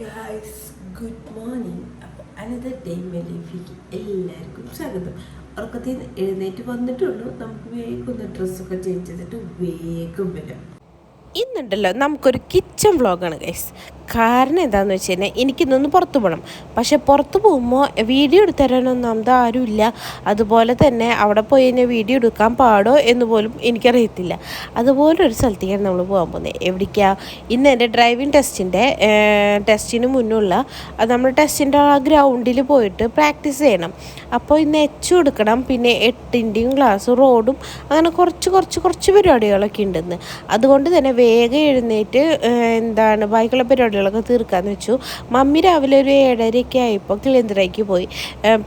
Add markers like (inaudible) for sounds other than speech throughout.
Guys good morning അപ്പോൾ another day ലൈഫിലേക്ക് എല്ലാവർക്കും സ്വാഗതം. ഉറക്കത്തിൽ എഴുന്നേറ്റ് വന്നിട്ടുള്ളൂ. നമുക്ക് വേഗം ഒന്ന് ഡ്രസ്സൊക്കെ ചേഞ്ച് ചെയ്തിട്ട് വേഗം വരാം. ഇന്നുണ്ടല്ലോ നമുക്കൊരു കിച്ചൺ വ്ളോഗാണ് ഗൈസ് കാരണം എന്താണെന്ന് വെച്ച് കഴിഞ്ഞാൽ എനിക്കിന്നൊന്ന് പുറത്ത് പോകണം പക്ഷെ പുറത്ത് പോകുമ്പോൾ വീഡിയോ എടുത്തു തരാനൊന്നാമത് ആരുമില്ല അതുപോലെ തന്നെ അവിടെ പോയി കഴിഞ്ഞാൽ വീഡിയോ എടുക്കാൻ പാടോ എന്ന് പോലും എനിക്കറിയത്തില്ല. അതുപോലെ ഒരു സ്ഥലത്തേക്കാണ് നമ്മൾ പോകാൻ പോകുന്നത് എവിടേക്കാ? ഇന്ന് എന്റെ ഡ്രൈവിംഗ് ടെസ്റ്റിന്റെ ടെസ്റ്റിന് മുന്നുള്ള നമ്മൾ ടെസ്റ്റിന്റെ ആ ഗ്രൗണ്ടിൽ പോയിട്ട് പ്രാക്ടീസ് ചെയ്യണം. അപ്പോൾ ഇന്ന് എച്ച് കൊടുക്കണം പിന്നെ എട്ടിന്റെയും ക്ലാസ് റോഡും അങ്ങനെ കുറച്ച് കുറച്ച് കുറച്ച് പരിപാടികളൊക്കെ ഉണ്ടെന്ന്. അതുകൊണ്ട് തന്നെ വേഗം എഴുന്നേറ്റ് എന്താണ് ബാക്കിയുള്ള പരിപാടികളൊക്കെ തീർക്കാന്ന് വെച്ചു. മമ്മി രാവിലെ ഒരു ഏഴരയൊക്കെ ആയപ്പോൾ കിളിയന്തരയ്ക്ക് പോയി.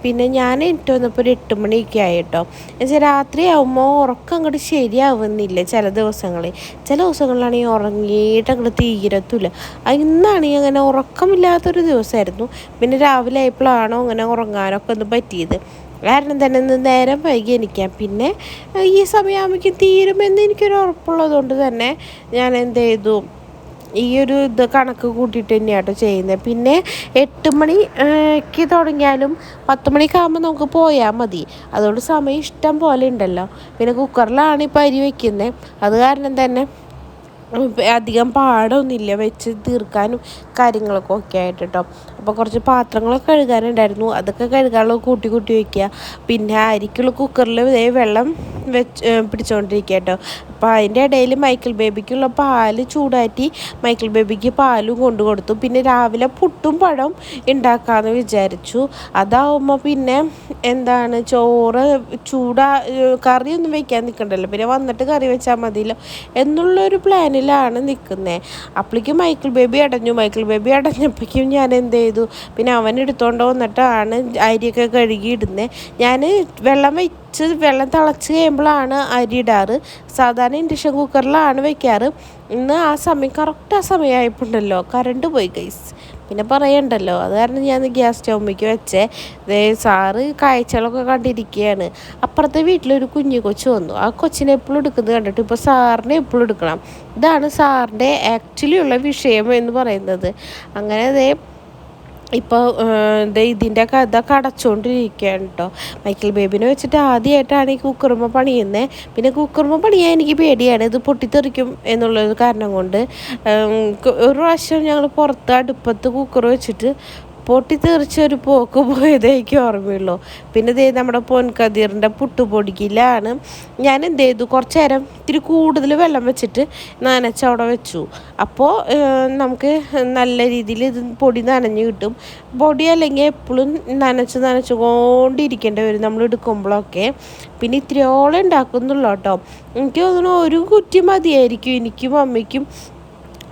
പിന്നെ ഞാൻ എട്ട് വന്നപ്പോൾ ഒരു എട്ട് മണിയൊക്കെ ആയി കേട്ടോ എന്നുവെച്ചാൽ രാത്രി ആകുമ്പോൾ ഉറക്കം അങ്ങോട്ട് ശരിയാവുന്നില്ല ചില ദിവസങ്ങളിൽ ചില ദിവസങ്ങളിലാണെങ്കിൽ ഉറങ്ങിയിട്ട് അങ്ങോട്ട് തീരത്തില്ല. ഇന്നാണ് അങ്ങനെ ഉറക്കമില്ലാത്തൊരു ദിവസമായിരുന്നു പിന്നെ രാവിലെ ആയപ്പോഴാണോ അങ്ങനെ ഉറങ്ങാനൊക്കെ ഒന്ന് പറ്റിയത്. കാരണം തന്നെ ഇന്ന് നേരം വൈകി എനിക്കാം പിന്നെ ഈ സമയമാകുമ്പോഴേക്കും തീരുമെന്ന് എനിക്കൊരു ഉറപ്പുള്ളതുകൊണ്ട് തന്നെ ഞാൻ എന്ത് ചെയ്തു? ഈ ഒരു ഇത് കണക്ക് കൂട്ടിയിട്ട് തന്നെയാട്ടോ ചെയ്യുന്നത് പിന്നെ എട്ട് മണിക്ക് തുടങ്ങിയാലും പത്ത് മണിക്കാകുമ്പോൾ നമുക്ക് പോയാൽ മതി. അതുകൊണ്ട് സമയം ഇഷ്ടം പോലെ ഉണ്ടല്ലോ പിന്നെ കുക്കറിലാണ് ഇപ്പോൾ അരി വയ്ക്കുന്നത് അത് കാരണം തന്നെ അധികം പാടൊന്നുമില്ല. വെച്ച് തീർക്കാനും കാര്യങ്ങളൊക്കെ ഒക്കെ ആയിട്ട് കേട്ടോ അപ്പോൾ കുറച്ച് പാത്രങ്ങളൊക്കെ കഴുകാനുണ്ടായിരുന്നു. അതൊക്കെ കഴുകാനുള്ള കൂട്ടി കൂട്ടി വയ്ക്കുക പിന്നെ അരിക്കുള്ള കുക്കറിൽ ഇതേ വെള്ളം വെച്ച് പിടിച്ചുകൊണ്ടിരിക്കുക കേട്ടോ. അപ്പോൾ അതിന്റെ ഇടയിൽ മൈക്കിൾ ബേബിക്കുള്ള പാൽ ചൂടാറ്റി മൈക്കിൾ ബേബിക്ക് പാലും കൊണ്ടു കൊടുത്തു. പിന്നെ രാവിലെ പുട്ടും പഴം ഉണ്ടാക്കാമെന്ന് വിചാരിച്ചു. അതാവുമ്പോൾ പിന്നെ എന്താണ് ചോറ് ചൂടാ കറിയൊന്നും വയ്ക്കാൻ നിൽക്കണ്ടല്ലോ പിന്നെ വന്നിട്ട് കറി വെച്ചാൽ മതിയല്ലോ. എന്നുള്ളൊരു പ്ലാനിലാണ് നിൽക്കുന്നത് അപ്പോഴേക്കും മൈക്കിൾ ബേബി അടഞ്ഞു. മൈക്കിൾ ബേബി അടഞ്ഞപ്പോഴേക്കും ഞാൻ എന്ത് ചെയ്തു? പിന്നെ അവൻ എടുത്തോണ്ട് വന്നിട്ടാണ് അരിയൊക്കെ കഴുകി ഇടുന്നത് ഞാൻ വെള്ളം വെച്ച് വെള്ളം തിളച്ച് കഴിയുമ്പോഴാണ് അരി ഇടാറ്. സാധാരണ ഇൻഡക്ഷൻ കുക്കറിലാണ് വെക്കാറ്. ഇന്ന് ആ സമയം കറക്റ്റ് ആ സമയമായിട്ടുണ്ടല്ലോ കറണ്ട് പോയി ഗൈസ് പിന്നെ പറയണ്ടല്ലോ. അത് കാരണം ഞാൻ ഗ്യാസ് സ്റ്റൗമ്മയ്ക്ക് വെച്ചേ. ദേ സാറ് കാഴ്ചകളൊക്കെ കണ്ടിരിക്കുകയാണ് അപ്പുറത്തെ വീട്ടിലൊരു കുഞ്ഞു കൊച്ചു വന്നു. ആ കൊച്ചിനെ എപ്പോഴും എടുക്കുന്നത് കണ്ടിട്ട് ഇപ്പോൾ സാറിനെ എപ്പോഴും എടുക്കണം. ഇതാണ് സാറിന്റെ ആക്ച്വലി ഉള്ള വിഷയം എന്ന് പറയുന്നത്. അങ്ങനെ ദേ ഇപ്പോൾ ഇതിന്റെ കഥ കടച്ചുകൊണ്ടിരിക്കുകയാണ് കേട്ടോ മൈക്കിൾ ബേബിനെ വെച്ചിട്ട് ആദ്യമായിട്ടാണ് ഈ കുക്കറുമ്മ പണിയുന്നത് പിന്നെ കുക്കറുമ്മ പണിയാൻ എനിക്ക് പേടിയാണ്. ഇത് പൊട്ടിത്തെറിക്കും എന്നുള്ളൊരു കാരണം കൊണ്ട് ഒരു പ്രാവശ്യം ഞങ്ങൾ പുറത്ത് അടുപ്പത്ത് കുക്കർ വെച്ചിട്ട് പൊട്ടിത്തെറിച്ച ഒരു പോക്ക് (laughs) പോയതേ എനിക്ക് ഓർമ്മയുള്ളൂ. പിന്നെ ദേ നമ്മുടെ പൊൻകതിറിന്റെ പുട്ട് പുട്ടുപൊടിക്കിലാണ്. ഞാൻ എന്ത് ചെയ്തു? കുറച്ച് നേരം ഇത്തിരി കൂടുതൽ വെള്ളം വെച്ചിട്ട് നനച്ച് അവിടെ വെച്ചു അപ്പോൾ നമുക്ക് നല്ല രീതിയിൽ ഇത് പൊടി നനഞ്ഞ് കിട്ടും. പൊടി അല്ലെങ്കിൽ എപ്പോഴും നനച്ച് നനച്ച് കൊണ്ടിരിക്കേണ്ടി വരും നമ്മൾ എടുക്കുമ്പോഴൊക്കെ. പിന്നെ ഇത്രയോളം ഉണ്ടാക്കുന്നുള്ളൂ കേട്ടോ. എനിക്ക് തോന്നുന്നു ഒരു കുറ്റി മതിയായിരിക്കും എനിക്കും അമ്മയ്ക്കും.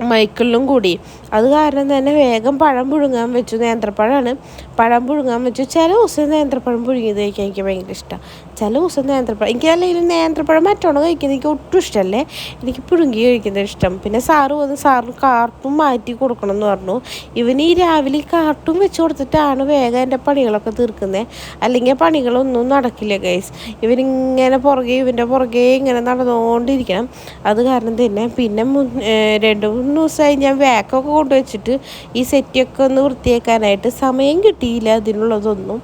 മൈക്കിളിലും കൂടി. അത് കാരണം തന്നെ വേഗം പഴം പുഴുങ്ങാൻ വെച്ചു നേന്ത്രപ്പഴമാണ് പഴം പുഴുങ്ങാൻ വെച്ചു. ചില ദിവസം നേന്ത്രപ്പഴം പുഴുങ്ങിയത് കഴിക്കാൻ എനിക്ക് ഭയങ്കര ഇഷ്ടമാണ് ചില ദിവസം നേന്ത്രപ്പഴം. എനിക്ക് അല്ലെങ്കിൽ നേന്ത്രപ്പഴം മറ്റോണം കഴിക്കുന്നത് എനിക്ക് ഒട്ടും ഇഷ്ടമല്ലേ. എനിക്ക് പുഴുങ്ങി കഴിക്കുന്നത് ഇഷ്ടം. പിന്നെ സാറ് വന്ന് സാറിന് കാർട്ടും മാറ്റി കൊടുക്കണം എന്ന് പറഞ്ഞു. ഇവന് ഈ രാവിലെ കാർട്ടും വെച്ച് കൊടുത്തിട്ടാണ് വേഗം എന്റെ പണികളൊക്കെ തീർക്കുന്നത് അല്ലെങ്കിൽ പണികളൊന്നും നടക്കില്ല ഗൈസ് ഇവനിങ്ങനെ പുറകെ ഇവന്റെ പുറകെ ഇങ്ങനെ നടന്നുകൊണ്ടിരിക്കണം. അത് കാരണം തന്നെ പിന്നെ രണ്ട് മൂന്ന് ദിവസമായി ഞാൻ വാക്കൊക്കെ കൊണ്ടുവച്ചിട്ട് ഈ സെറ്റൊക്കെ ഒന്ന് വൃത്തിയാക്കാനായിട്ട് സമയം കിട്ടിയില്ല അതിനുള്ളതൊന്നും.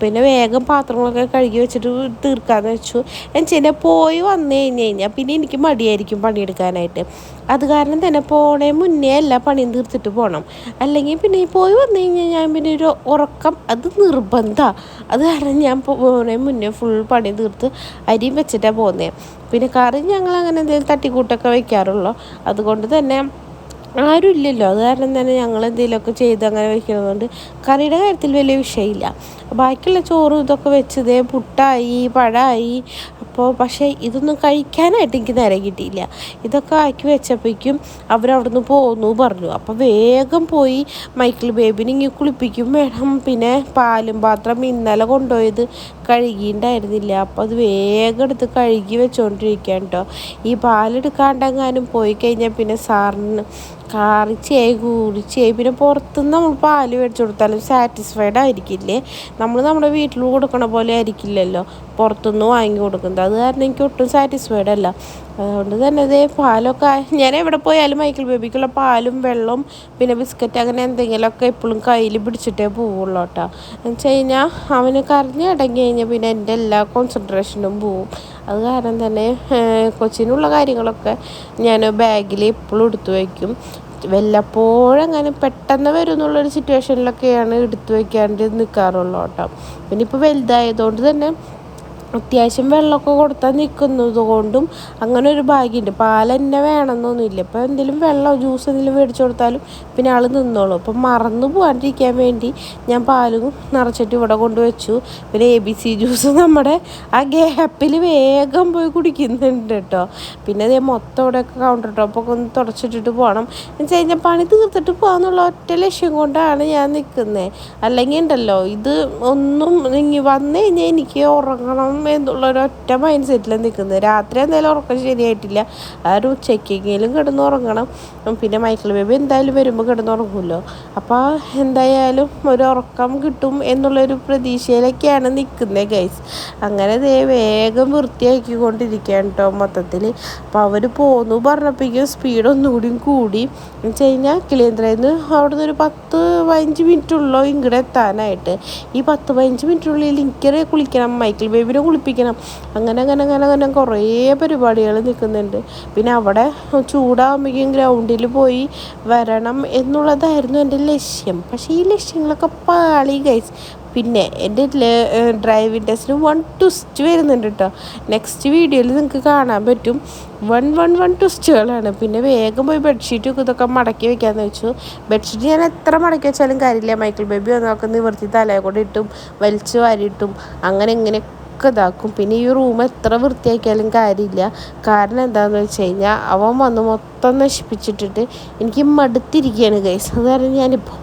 പിന്നെ വേഗം പാത്രങ്ങളൊക്കെ കഴുകി വെച്ചിട്ട് തീർക്കാമെന്ന് വെച്ചു. ഞാൻ എന്നുവെച്ചാൽ പോയി വന്നു കഴിഞ്ഞ് കഴിഞ്ഞാൽ പിന്നെ എനിക്ക് മടിയായിരിക്കും പണിയെടുക്കാനായിട്ട്. അത് കാരണം തന്നെ പോണേ മുന്നേ അല്ല പണിയും തീർത്തിട്ട് പോകണം അല്ലെങ്കിൽ പിന്നെ പോയി വന്നു കഴിഞ്ഞാൽ ഞാൻ പിന്നെ ഒരു ഉറക്കം അത് നിർബന്ധമാണ് അത് കാരണം ഞാൻ പോണേ മുന്നേ ഫുൾ പണി തീർത്ത് അരിയും വെച്ചിട്ടാണ് പോകുന്നത് പിന്നെ കറി ഞങ്ങൾ അങ്ങനെ എന്തെങ്കിലും തട്ടിക്കൂട്ടൊക്കെ വെക്കാറുള്ളൂ. അതുകൊണ്ട് തന്നെ ആരും ഇല്ലല്ലോ അത് കാരണം തന്നെ ഞങ്ങൾ എന്തെങ്കിലുമൊക്കെ ചെയ്ത് അങ്ങനെ വെക്കുന്നതുകൊണ്ട് കറിയുടെ കാര്യത്തിൽ വലിയ വിഷയമില്ല. ബാക്കിയുള്ള ചോറും ഇതൊക്കെ വെച്ചതേ പുട്ടായി പഴമായി അപ്പോൾ പക്ഷേ ഇതൊന്നും കഴിക്കാനായിട്ട് എനിക്ക് നേരെ കിട്ടിയില്ല. ഇതൊക്കെ ആക്കി വെച്ചപ്പോഴേക്കും അവരവിടുന്ന് പോന്നു പറഞ്ഞു. അപ്പോൾ വേഗം പോയി മൈക്കിൾ ബേബിനെ ഇങ്ങനെ കുളിപ്പിക്കും വേണം. പിന്നെ പാലും പാത്രം ഇന്നലെ കൊണ്ടുപോയത്. കഴുകിയിട്ടുണ്ടായിരുന്നില്ല. അപ്പോൾ അത് വേഗം എടുത്ത് കഴുകി വെച്ചുകൊണ്ടിരിക്കുകയാണ് കേട്ടോ ഈ പാലെടുക്കാണ്ടെങ്ങാനും പോയി കഴിഞ്ഞാൽ പിന്നെ സാറിന് കാറിച്ചായി കൂറിച്ചയായി പിന്നെ പുറത്തുനിന്ന് നമ്മൾ പാൽ മേടിച്ചു കൊടുത്താലും സാറ്റിസ്ഫൈഡ് ആയിരിക്കില്ലേ? നമ്മൾ നമ്മുടെ വീട്ടിൽ കൊടുക്കണ പോലെ ആയിരിക്കില്ലല്ലോ പുറത്തുനിന്ന് വാങ്ങി കൊടുക്കുന്നത്. അത് കാരണം എനിക്ക് ഒട്ടും സാറ്റിസ്ഫൈഡ് അല്ല. അതുകൊണ്ട് തന്നെ ഇതേ പാലൊക്കെ ഞാൻ എവിടെ പോയാലും മൈക്കിൾ ബേബിക്കുള്ള പാലും വെള്ളവും പിന്നെ ബിസ്ക്കറ്റ് അങ്ങനെ എന്തെങ്കിലുമൊക്കെ എപ്പോഴും കയ്യിൽ പിടിച്ചിട്ടേ പോവുള്ളൂ കേട്ടോ എന്ന് വെച്ച് കഴിഞ്ഞാൽ അവന് കരഞ്ഞ് അടങ്ങി കഴിഞ്ഞാൽ പിന്നെ എന്റെ എല്ലാ കോൺസെൻട്രേഷനും പോവും. അത് കാരണം തന്നെ കൊച്ചിനുള്ള കാര്യങ്ങളൊക്കെ ഞാൻ ബാഗിൽ എപ്പോഴും എടുത്തു വയ്ക്കും വല്ലപ്പോഴും അങ്ങനെ പെട്ടെന്ന് വരും എന്നുള്ളൊരു സിറ്റുവേഷനിലൊക്കെയാണ് എടുത്തു വയ്ക്കാണ്ട് നിൽക്കാറുള്ളൂ കേട്ടോ. പിന്നെ ഇപ്പോൾ വലുതായതുകൊണ്ട് തന്നെ അത്യാവശ്യം വെള്ളമൊക്കെ കൊടുത്താൽ നിൽക്കുന്നത് കൊണ്ടും അങ്ങനെ ഒരു ഭാഗ്യമുണ്ട്. പാൽ തന്നെ വേണമെന്നൊന്നുമില്ല. ഇപ്പോൾ എന്തെങ്കിലും വെള്ളം ജ്യൂസ് എന്തെങ്കിലും മേടിച്ചു കൊടുത്താലും പിന്നെ ആൾ നിന്നോളൂ. അപ്പം മറന്നു പോകാണ്ടിരിക്കാൻ വേണ്ടി ഞാൻ പാലും നിറച്ചിട്ട് ഇവിടെ കൊണ്ടുവച്ചു. പിന്നെ എ ബി സി ജ്യൂസ് നമ്മുടെ ആ ഗ്യാപ്പിൽ വേഗം പോയി കുടിക്കുന്നുണ്ട് കേട്ടോ. പിന്നെ അതേ മൊത്തം ഇവിടെയൊക്കെ കൗണ്ടർ ടോപ്പൊക്കെ ഒന്ന് തുടച്ചിട്ടിട്ട് പോകണം. എന്ന് വെച്ച് കഴിഞ്ഞാൽ പണി തീർത്തിട്ട് പോകാമെന്നുള്ള ഒറ്റ ലക്ഷ്യം കൊണ്ടാണ് ഞാൻ നിൽക്കുന്നത്. അല്ലെങ്കിൽ ഉണ്ടല്ലോ ഇത് ഒന്നും വന്നു കഴിഞ്ഞാൽ എനിക്ക് ഉറങ്ങണം എന്നുള്ള ഒരൊറ്റ മൈൻഡ് സെറ്റിൽ നിൽക്കുന്നത് രാത്രി എന്തായാലും ഉറക്കം ശരിയായിട്ടില്ല. ആ ഒരു ഉച്ചയ്ക്കെങ്കിലും കിടന്ന് ഉറങ്ങണം. പിന്നെ മൈക്കിൾ ബേബി എന്തായാലും വരുമ്പോൾ കിടന്നുറങ്ങുമല്ലോ അപ്പോൾ എന്തായാലും ഒരു ഉറക്കം കിട്ടും എന്നുള്ളൊരു പ്രതീക്ഷയിലൊക്കെയാണ് നിൽക്കുന്നത് ഗൈസ് അങ്ങനെ ദേ വേഗം വൃത്തിയാക്കിക്കൊണ്ടിരിക്കുകയാണ് കേട്ടോ മൊത്തത്തിൽ അപ്പോൾ അവർ പോന്നു. പറഞ്ഞപ്പോഴേക്കും സ്പീഡ് ഒന്നുകൂടിയും കൂടി. എന്ന് വെച്ച് കഴിഞ്ഞാൽ കിളിയന്ത്രയിൽ നിന്ന് അവിടെ നിന്ന് ഒരു പത്ത് പതിനഞ്ച് മിനിറ്റുള്ളൂ ഇങ്ങോട്ട് എത്താനായിട്ട്. ഈ പത്ത് പതിനഞ്ച് മിനിറ്റിനുള്ളിൽ എനിക്ക് കുളിക്കണം. മൈക്കിൾ ബേബിനെ കുളിപ്പിക്കണം. അങ്ങനെ അങ്ങനെ അങ്ങനെ അങ്ങനെ കുറേ പരിപാടികൾ നിൽക്കുന്നുണ്ട് പിന്നെ അവിടെ ചൂടാകുമ്പോഴേക്കും ഗ്രൗണ്ടിൽ പോയി വരണം എന്നുള്ളതായിരുന്നു എന്റെ ലക്ഷ്യം. പക്ഷേ ഈ ലക്ഷ്യങ്ങളൊക്കെ പാളി ഗൈസ് പിന്നെ എന്റെ ഡ്രൈവിംഗ് ടെസ്റ്റിന് വൺ ട്വിസ്റ്റ് വരുന്നുണ്ട് കേട്ടോ നെക്സ്റ്റ് വീഡിയോയിൽ നിങ്ങൾക്ക് കാണാൻ പറ്റും. വൺ വൺ വൺ ട്വിസ്റ്റുകളാണ് പിന്നെ വേഗം പോയി ബെഡ്ഷീറ്റ് ഇതൊക്കെ മടക്കി വെക്കാമെന്ന് വെച്ചു. ബെഡ്ഷീറ്റ് ഞാൻ എത്ര മടക്കി വെച്ചാലും കാര്യമില്ല. മൈക്കിൾ ബേബി വന്നൊക്കെ നിവർത്തി തലയെ കൂടെ ഇട്ടും വലിച്ചു വാരിയിട്ടും അങ്ങനെ ഇങ്ങനെ ഒക്കെ ഇതാക്കും. പിന്നെ ഈ റൂം എത്ര വൃത്തിയാക്കിയാലും കാര്യമില്ല. കാരണം എന്താണെന്ന് വെച്ച് കഴിഞ്ഞാൽ അവൻ വന്ന് മൊത്തം നശിപ്പിച്ചിട്ടിട്ട് എനിക്ക് മടുത്തിരിക്കുകയാണ് ഗൈസ് എന്ന് പറഞ്ഞാൽ ഞാനിപ്പോൾ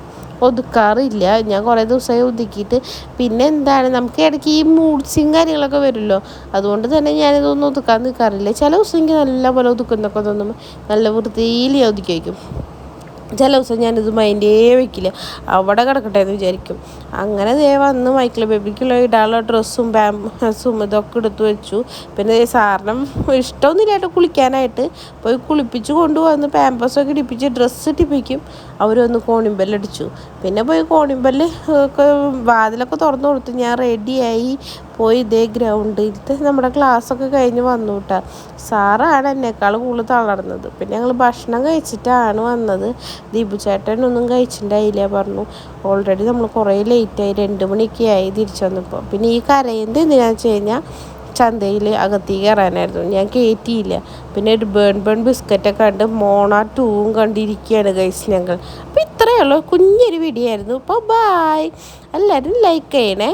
ഒതുക്കാറില്ല. ഞാൻ കുറേ ദിവസമായി ഒതുക്കിയിട്ട്. പിന്നെ എന്താണ് നമുക്ക് ഇടയ്ക്ക് ഈ മൂഡ്സും കാര്യങ്ങളൊക്കെ വരുമല്ലോ. അതുകൊണ്ട് തന്നെ ഞാനിതൊന്നും ഒതുക്കാൻ നിൽക്കാറില്ല ചില ദിവസം എനിക്ക് നല്ലപോലെ ഒതുക്കുന്നൊക്കെ തോന്നുമ്പോൾ നല്ല വൃത്തിയിൽ ഞാൻ ഒതുക്കി വയ്ക്കും. ചില ദിവസം ഞാനിത് മൈൻഡേ വയ്ക്കില്ല അവിടെ കിടക്കട്ടെ എന്ന് വിചാരിക്കും. അങ്ങനെ ദേ വന്ന് മൈക്കിൾ ബേബിക്കുള്ള ഇടാനുള്ള ഡ്രസ്സും പാമ്പസും ഇതൊക്കെ എടുത്തു വെച്ചു. പിന്നെ സാറിനും ഇഷ്ടമൊന്നുമില്ലായിട്ട് കുളിക്കാനായിട്ട്. പോയി കുളിപ്പിച്ച് കൊണ്ടുവന്ന് പാമ്പസൊക്കെ ഇടിപ്പിച്ച് ഡ്രസ്സ് ഇട്ടിപ്പിക്കും അവരൊന്ന് കോണിമ്പല്ലടിച്ചു പിന്നെ പോയി കോണിമ്പല്ല് ഒക്കെ വാതിലൊക്കെ തുറന്നു കൊടുത്ത് ഞാൻ റെഡിയായി പോയി ഇതേ ഗ്രൗണ്ടിലത്തെ നമ്മുടെ ക്ലാസ്സൊക്കെ കഴിഞ്ഞ് വന്നു കേട്ടോ സാറാണ് എന്നെക്കാൾ കൂടുതൽ തളർന്നത്. പിന്നെ ഞങ്ങൾ ഭക്ഷണം കഴിച്ചിട്ടാണ് വന്നത്. ദീപു ചേട്ടൻ ഒന്നും കഴിച്ചിട്ടുണ്ടായില്ല പറഞ്ഞു. ഓൾറെഡി നമ്മൾ കുറേ ലേറ്റായി രണ്ട് മണിയൊക്കെ ആയി തിരിച്ചു വന്നപ്പോൾ. പിന്നെ ഈ കരയുന്നത് എന്തിനാണെന്ന് വെച്ച് കഴിഞ്ഞാൽ ചന്തയിൽ അകത്തേക്ക് കയറാനായിരുന്നു. ഞാൻ കയറ്റിയില്ല പിന്നെ ഒരു ബേൺ ബേൺ ബിസ്ക്കറ്റൊക്കെ കണ്ട് മോണ ടൂവും കണ്ടിരിക്കുകയാണ് ഗൈസ് ഞങ്ങൾ. അപ്പോൾ ഇത്രയേ ഉള്ളൂ. കുഞ്ഞൊരു വീഡിയോ ആയിരുന്നു. അപ്പോൾ ബായ് എല്ലാവരും ലൈക്ക് ചെയ്യണേ.